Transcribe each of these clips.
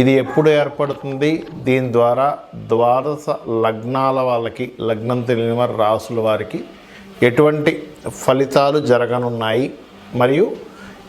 ఇది ఎప్పుడు ఏర్పడుతుంది? దీని ద్వారా ద్వాదశ లగ్నాల వాళ్ళకి లగ్నం తెలియని వారి రాసుల వారికి ఎటువంటి ఫలితాలు జరగనున్నాయి? మరియు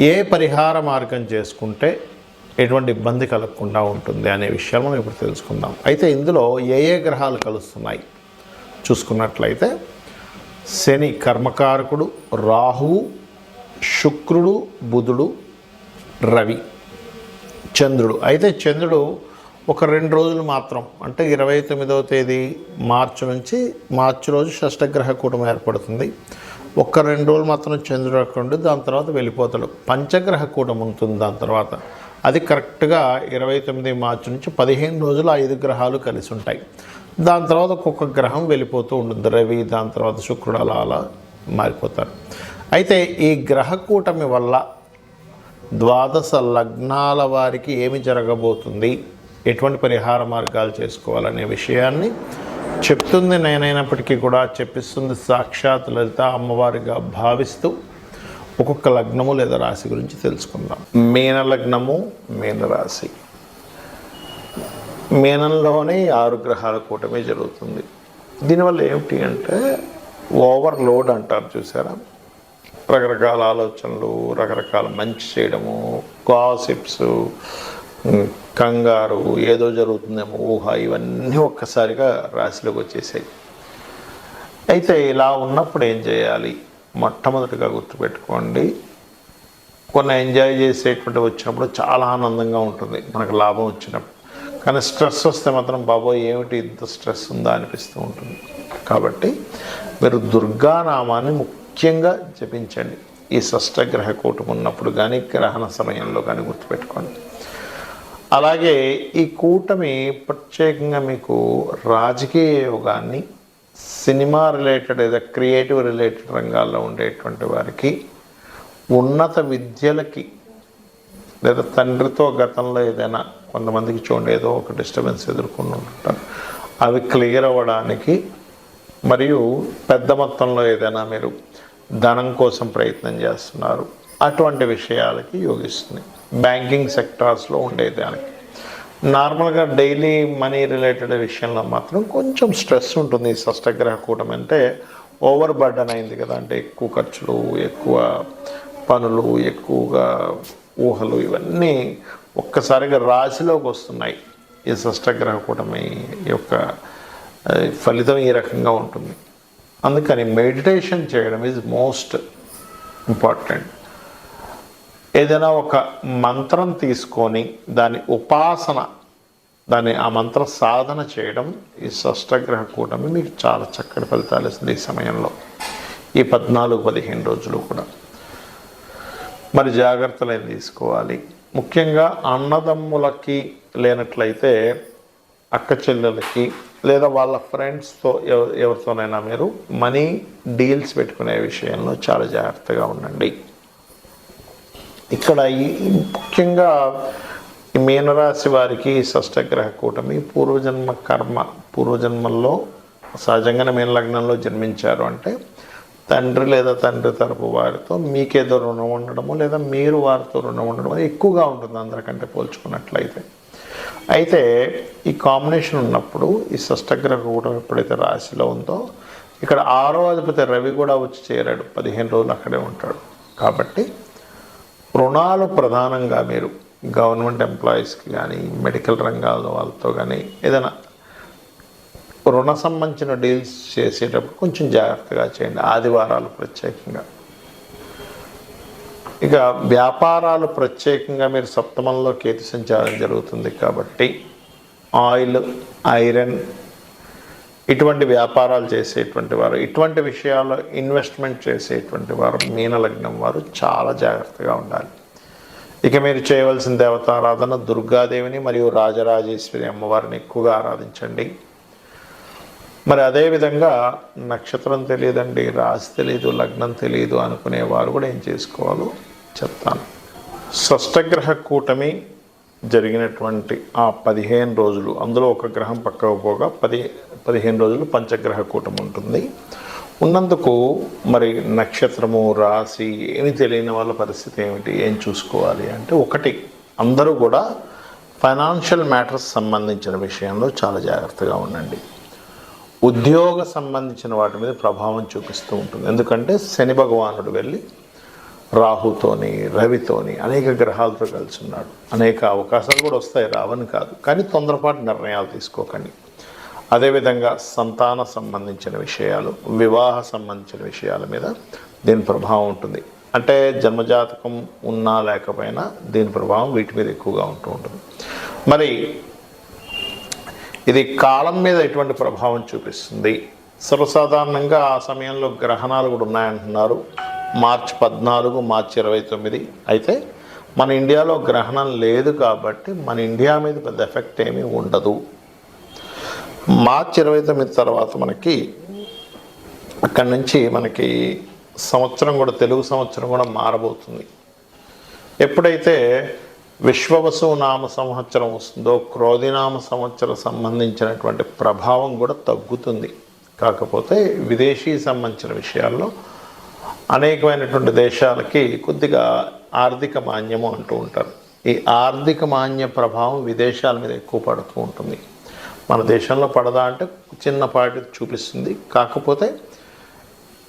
ఏ పరిహార మార్గం చేసుకుంటే ఎటువంటి ఇబ్బంది కలగకుండా ఉంటుంది అనే విషయాలు మనం ఇప్పుడు తెలుసుకుందాం. అయితే ఇందులో ఏ ఏ గ్రహాలు కలుస్తున్నాయి? చూసుకున్నట్లయితే శని కర్మకారకుడు రాహువు శుక్రుడు బుధుడు రవి. చంద్రుడు. అయితే చంద్రుడు ఒక రెండు రోజులు మాత్రం అంటే ఇరవై తొమ్మిదవ తేదీ మార్చి నుంచి మార్చి రోజు షష్టగ్రహ కూటమి ఏర్పడుతుంది. ఒక్క రెండు రోజులు మాత్రం చంద్రుడు అక్కడ ఉండి దాని తర్వాత వెళ్ళిపోతాడు. పంచగ్రహ కూటమి ఉంటుంది దాని తర్వాత. అది కరెక్ట్గా ఇరవై తొమ్మిది మార్చి నుంచి పదిహేను రోజులు ఐదు గ్రహాలు కలిసి ఉంటాయి. దాని తర్వాత ఒక్కొక్క గ్రహం వెళ్ళిపోతూ ఉంటుంది. రవి దాని తర్వాత శుక్రుడు అలా అలా మారిపోతారు. అయితే ఈ గ్రహ కూటమి వల్ల ద్వాదశ లగ్నాల వారికి ఏమి జరగబోతుంది? ఎటువంటి పరిహార మార్గాలు చేసుకోవాలనే విషయాన్ని చెప్తుంది నేనైనప్పటికీ కూడా చెప్పిస్తుంది సాక్షాత్ లలిత అమ్మవారిగా భావిస్తూ. ఒక్కొక్క లగ్నము లేదా రాశి గురించి తెలుసుకుందాం. మీన లగ్నము మీన మీనంలోనే ఆరు గ్రహాల కూటమి జరుగుతుంది. దీనివల్ల ఏమిటి అంటే ఓవర్లోడ్ అంటారు చూసారా? రకరకాల ఆలోచనలు రకరకాల మంచి చేయడము గాసిప్స్ కంగారు ఏదో జరుగుతుందేమో ఊహ ఇవన్నీ ఒక్కసారిగా రాశిలోకి వచ్చేసాయి. అయితే ఇలా ఉన్నప్పుడు ఏం చేయాలి? మొట్టమొదటిగా గుర్తుపెట్టుకోండి కొన్ని ఎంజాయ్ చేసేటువంటి వచ్చినప్పుడు చాలా ఆనందంగా ఉంటుంది మనకు లాభం వచ్చినప్పుడు. కానీ స్ట్రెస్ వస్తే మాత్రం బాబోయ్ ఏమిటి ఇంత స్ట్రెస్ ఉందా? అనిపిస్తూ ఉంటుంది. కాబట్టి మీరు దుర్గానామాన్ని ముఖ్యంగా జపించండి. ఈ షష్టగ్రహ కూటం ఉన్నప్పుడు కానీ గ్రహణ సమయంలో కానీ గుర్తుపెట్టుకోండి. అలాగే ఈ కూటమి ప్రత్యేకంగా మీకు రాజకీయ యోగాన్ని సినిమా రిలేటెడ్ లేదా క్రియేటివ్ రిలేటెడ్ రంగాల్లో ఉండేటువంటి వారికి ఉన్నత విద్యలకి లేదా తండ్రితో గతంలో ఏదైనా కొంతమందికి చూడండి ఏదో ఒక డిస్టర్బెన్స్ ఎదుర్కొని ఉంటారు. అవి క్లియర్ అవ్వడానికి మరియు పెద్ద మొత్తంలో ఏదైనా మీరు ధనం కోసం ప్రయత్నం చేస్తున్నారు. అటువంటి విషయాలకి యోగిస్తుంది. బ్యాంకింగ్ సెక్టార్స్లో ఉండేదానికి నార్మల్గా డైలీ మనీ రిలేటెడ్ విషయంలో మాత్రం కొంచెం స్ట్రెస్ ఉంటుంది ఈ షష్టగ్రహ కూటమి అంటే. ఓవర్ బర్డన్ అయింది కదా అంటే ఎక్కువ ఖర్చులు ఎక్కువ పనులు ఎక్కువగా ఊహలు ఇవన్నీ ఒక్కసారిగా రాశిలోకి వస్తున్నాయి. ఈ షష్టగ్రహ కూటమి యొక్క ఫలితం ఈ రకంగా ఉంటుంది. అందుకని మెడిటేషన్ చేయడం ఈజ్ మోస్ట్ ఇంపార్టెంట్ ఏదైనా ఒక మంత్రం తీసుకొని దాని ఉపాసన దాన్ని ఆ మంత్ర సాధన చేయడం ఈ షష్టగ్రహ కూటమి మీకు చాలా చక్కటి ఫలితాలు ఇస్తుంది ఈ సమయంలో. ఈ పద్నాలుగు పదిహేను రోజులు కూడా. మరి జాగ్రత్తలు ఏం తీసుకోవాలి? ముఖ్యంగా అన్నదమ్ములకి లేనట్లయితే అక్క చెల్లెలకి లేదా వాళ్ళ ఫ్రెండ్స్తో ఎవరితోనైనా మీరు మనీ డీల్స్ పెట్టుకునే విషయంలో చాలా జాగ్రత్తగా ఉండండి. ఇక్కడ ఈ ముఖ్యంగా మీనరాశి వారికి షష్టగ్రహ కూటమి పూర్వజన్మ కర్మ పూర్వజన్మల్లో సహజంగానే మీన లగ్నంలో జన్మించారు అంటే తండ్రి లేదా తండ్రి తరపు వారితో మీకేదో రుణం ఉండడము లేదా మీరు వారితో రుణం ఉండడము ఎక్కువగా ఉంటుంది అందరికంటే పోల్చుకున్నట్లయితే. అయితే ఈ కాంబినేషన్ ఉన్నప్పుడు ఈ షష్టగ్రహ కూడా ఎప్పుడైతే రాశిలో ఉందో ఇక్కడ ఆరో అధిపతి రవి కూడా వచ్చి చేరాడు. పదిహేను రోజులు అక్కడే ఉంటాడు. కాబట్టి రుణాలు ప్రధానంగా మీరు గవర్నమెంట్ ఎంప్లాయీస్కి కానీ మెడికల్ రంగాల వాళ్ళతో కానీ ఏదైనా రుణ సంబంధించిన డీల్స్ చేసేటప్పుడు కొంచెం జాగ్రత్తగా చేయండి. ఆదివారాలు ప్రత్యేకంగా. ఇక వ్యాపారాలు ప్రత్యేకంగా మీరు సప్తమంలో కేతు సంచారం జరుగుతుంది కాబట్టి ఆయిల్ ఐరన్ ఇటువంటి వ్యాపారాలు చేసేటువంటి వారు ఇటువంటి విషయాల్లో ఇన్వెస్ట్మెంట్ చేసేటువంటి వారు మీన లగ్నం వారు చాలా జాగ్రత్తగా ఉండాలి. ఇక మీరు చేయవలసిన దేవతారాధన దుర్గాదేవిని మరియు రాజరాజేశ్వరి అమ్మవారిని ఎక్కువగా ఆరాధించండి. మరి అదేవిధంగా నక్షత్రం తెలియదండి రాశి తెలియదు లగ్నం తెలియదు అనుకునేవారు కూడా ఏం చేసుకోవాలో చెప్తాను. షష్టగ్రహ కూటమి జరిగినటువంటి ఆ పదిహేను రోజులు అందులో ఒక గ్రహం పక్కకు పోగా పది పదిహేను రోజులు పంచగ్రహ కూటమి ఉంటుంది. ఉన్నందుకు మరి నక్షత్రము రాశి ఏమి తెలియని వాళ్ళ పరిస్థితి ఏమిటి ఏం చూసుకోవాలి అంటే ఒకటి అందరూ కూడా ఫైనాన్షియల్ మ్యాటర్స్ సంబంధించిన విషయంలో చాలా జాగ్రత్తగా ఉండండి. ఉద్యోగ సంబంధించిన వాటి మీద ప్రభావం చూపిస్తూ ఉంటుంది. ఎందుకంటే శని భగవానుడు వెళ్ళి రాహుతోని రవితోని అనేక గ్రహాలతో కలిసి ఉన్నాడు అనేక అవకాశాలు కూడా వస్తాయి రావని కాదు. కానీ తొందరపాటు నిర్ణయాలు తీసుకోకండి. అదేవిధంగా సంతాన సంబంధించిన విషయాలు వివాహ సంబంధించిన విషయాల మీద దీని ప్రభావం ఉంటుంది. అంటే జన్మజాతకం ఉన్నా లేకపోయినా దీని ప్రభావం వీటి మీద ఎక్కువగా ఉంటూ ఉంటుంది. మరి ఇది కాలం మీద ఎటువంటి ప్రభావం చూపిస్తుంది? సర్వసాధారణంగా ఆ సమయంలో గ్రహణాలు కూడా ఉన్నాయంటున్నారు. మార్చ్ పద్నాలుగు మార్చి ఇరవై తొమ్మిది. అయితే మన ఇండియాలో గ్రహణం లేదు కాబట్టి మన ఇండియా మీద పెద్ద ఎఫెక్ట్ ఏమీ ఉండదు. మార్చ్ ఇరవై తొమ్మిది తర్వాత మనకి అక్కడి నుంచి మనకి సంవత్సరం కూడా తెలుగు సంవత్సరం కూడా మారబోతుంది. ఎప్పుడైతే విశ్వవసు నామ సంవత్సరం వస్తుందో క్రోధినామ సంవత్సరం సంబంధించినటువంటి ప్రభావం కూడా తగ్గుతుంది. కాకపోతే విదేశీ సంబంధించిన విషయాల్లో అనేకమైనటువంటి దేశాలకి కొద్దిగా ఆర్థిక మాన్యము అంటూ ఉంటారు. ఈ ఆర్థిక మాన్య ప్రభావం విదేశాల మీద ఎక్కువ పడుతూ ఉంటుంది. మన దేశంలో పడదా అంటే చిన్నపాటి చూపిస్తుంది. కాకపోతే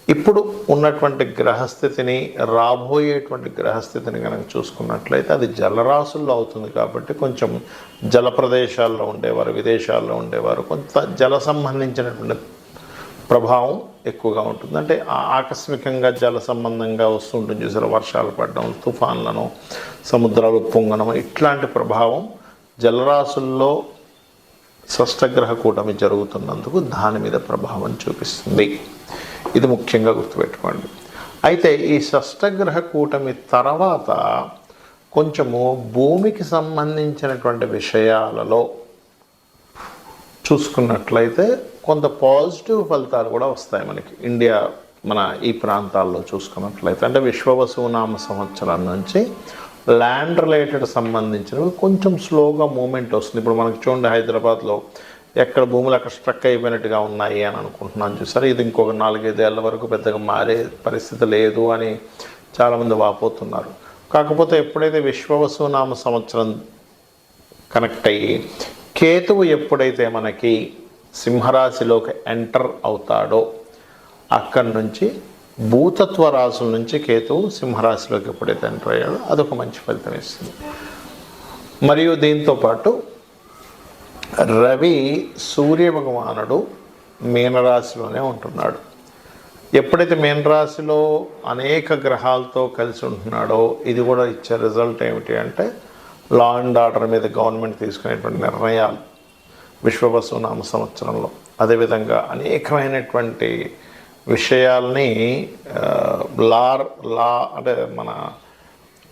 ఇప్పుడు ఉన్నటువంటి గ్రహస్థితిని రాబోయేటువంటి గ్రహస్థితిని కనుక చూసుకున్నట్లయితే అది జలరాశుల్లో అవుతుంది కాబట్టి కొంచెం జల ప్రదేశాల్లో ఉండేవారు విదేశాల్లో ఉండేవారు కొంత జల సంబంధించినటువంటి ప్రభావం ఎక్కువగా ఉంటుంది. అంటే ఆ- ఆకస్మికంగా జల సంబంధంగా వస్తుంటుంది చూసారు వర్షాలు పడడం తుఫాన్లను సముద్రాలు పొంగడం ఇట్లాంటి ప్రభావం జలరాశుల్లో షష్టగ్రహ కూటమి జరుగుతున్నందుకు దాని మీద ప్రభావం చూపిస్తుంది. ఇది ముఖ్యంగా గుర్తుపెట్టుకోండి. అయితే ఈ షష్టగ్రహ కూటమి తర్వాత కొంచెము భూమికి సంబంధించినటువంటి విషయాలలో చూసుకున్నట్లయితే కొంత పాజిటివ్ ఫలితాలు కూడా వస్తాయి మనకి. ఇండియా మన ఈ ప్రాంతాల్లో చూసుకున్నట్లయితే అంటే విశ్వవసునామ సంవత్సరం నుంచి ల్యాండ్ రిలేటెడ్ సంబంధించినవి కొంచెం స్లోగా మూమెంట్ వస్తుంది. ఇప్పుడు మనకి చూడండి హైదరాబాద్లో ఎక్కడ భూములు అక్కడ స్ట్రక్ అయిపోయినట్టుగా ఉన్నాయి అని అనుకుంటున్నాను చూసారు? ఇది ఇంకొక నాలుగైదేళ్ళ వరకు పెద్దగా మారే పరిస్థితి లేదు అని చాలామంది వాపోతున్నారు. కాకపోతే ఎప్పుడైతే విశ్వవసునామ సంవత్సరం కనెక్ట్ అయ్యి కేతువు ఎప్పుడైతే మనకి సింహరాశిలోకి ఎంటర్ అవుతాడో అక్కడి నుంచి భూతత్వ రాశుల నుంచి కేతువు సింహరాశిలోకి ఎప్పుడైతే ఎంటర్ అయ్యాడో అదొక మంచి ఫలితం ఇస్తుంది. మరియు దీంతో పాటు రవి సూర్య భగవానుడు మీనరాశిలోనే ఉంటున్నాడు. ఎప్పుడైతే మీనరాశిలో అనేక గ్రహాలతో కలిసి ఉంటున్నాడో ఇది కూడా ఇచ్చే రిజల్ట్ ఏమిటి అంటే లా అండ్ ఆర్డర్ మీద గవర్నమెంట్ తీసుకునేటువంటి నిర్ణయాలు. విశ్వవసు నామ సంవత్సరంలో. అదేవిధంగా అనేకమైనటువంటి విషయాల్ని లార్ లా అంటే మన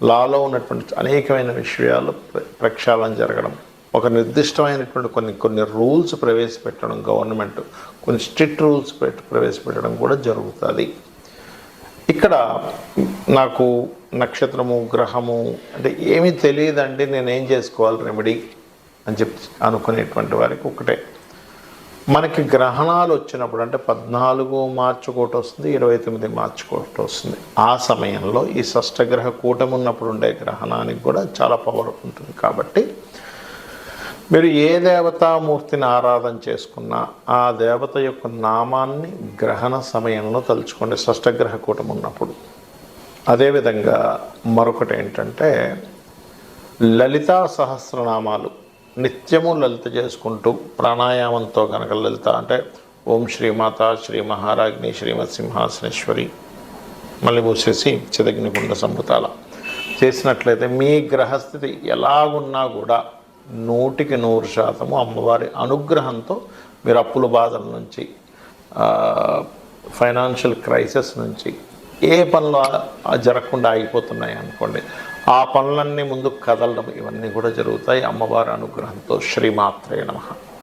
లాలో ఉన్నటువంటి అనేకమైన విషయాలు ప్రక్షాళన జరగడం. ఒక నిర్దిష్టమైనటువంటి కొన్ని కొన్ని రూల్స్ ప్రవేశపెట్టడం గవర్నమెంట్ కొన్ని స్ట్రిక్ట్ రూల్స్ పెట్టి ప్రవేశపెట్టడం కూడా జరుగుతుంది. ఇక్కడ నాకు నక్షత్రము గ్రహము అంటే ఏమీ తెలియదండి నేను ఏం చేసుకోవాలి రెమెడీ? అని చెప్పి అనుకునేటువంటి వారికి ఒకటే. మనకి గ్రహణాలు వచ్చినప్పుడు అంటే పద్నాలుగు మార్చి ఒకటి వస్తుంది ఇరవై తొమ్మిది మార్చి ఒకటి వస్తుంది. ఆ సమయంలో ఈ షష్టగ్రహ కూటమి ఉన్నప్పుడు ఉండే గ్రహణానికి కూడా చాలా పవర్ ఉంటుంది కాబట్టి మీరు ఏ దేవతామూర్తిని ఆరాధన చేసుకున్నా ఆ దేవత యొక్క నామాన్ని గ్రహణ సమయంలో తలుచుకోండి షష్టగ్రహ కూటమి ఉన్నప్పుడు. అదేవిధంగా మరొకటి ఏంటంటే లలితా సహస్రనామాలు నిత్యము లలిత చేసుకుంటూ ప్రాణాయామంతో కనుక లలిత అంటే ఓం శ్రీమాత శ్రీ మహారాజ్ని శ్రీమత్ సింహాసనేశ్వరి మళ్ళీ మూసేసి చిదగ్నికుండ సంపుతాల చేసినట్లయితే మీ గ్రహస్థితి ఎలాగున్నా కూడా నూటికి నూరు శాతము అమ్మవారి అనుగ్రహంతో మీరు అప్పుల బాధల నుంచి ఫైనాన్షియల్ క్రైసిస్ నుంచి ఏ పనులు జరగకుండా ఆగిపోతున్నాయి అనుకోండి ఆ పనులన్నీ ముందుకు కదలడం ఇవన్నీ కూడా జరుగుతాయి. అమ్మవారి అనుగ్రహంతో శ్రీమాత్రే నమః.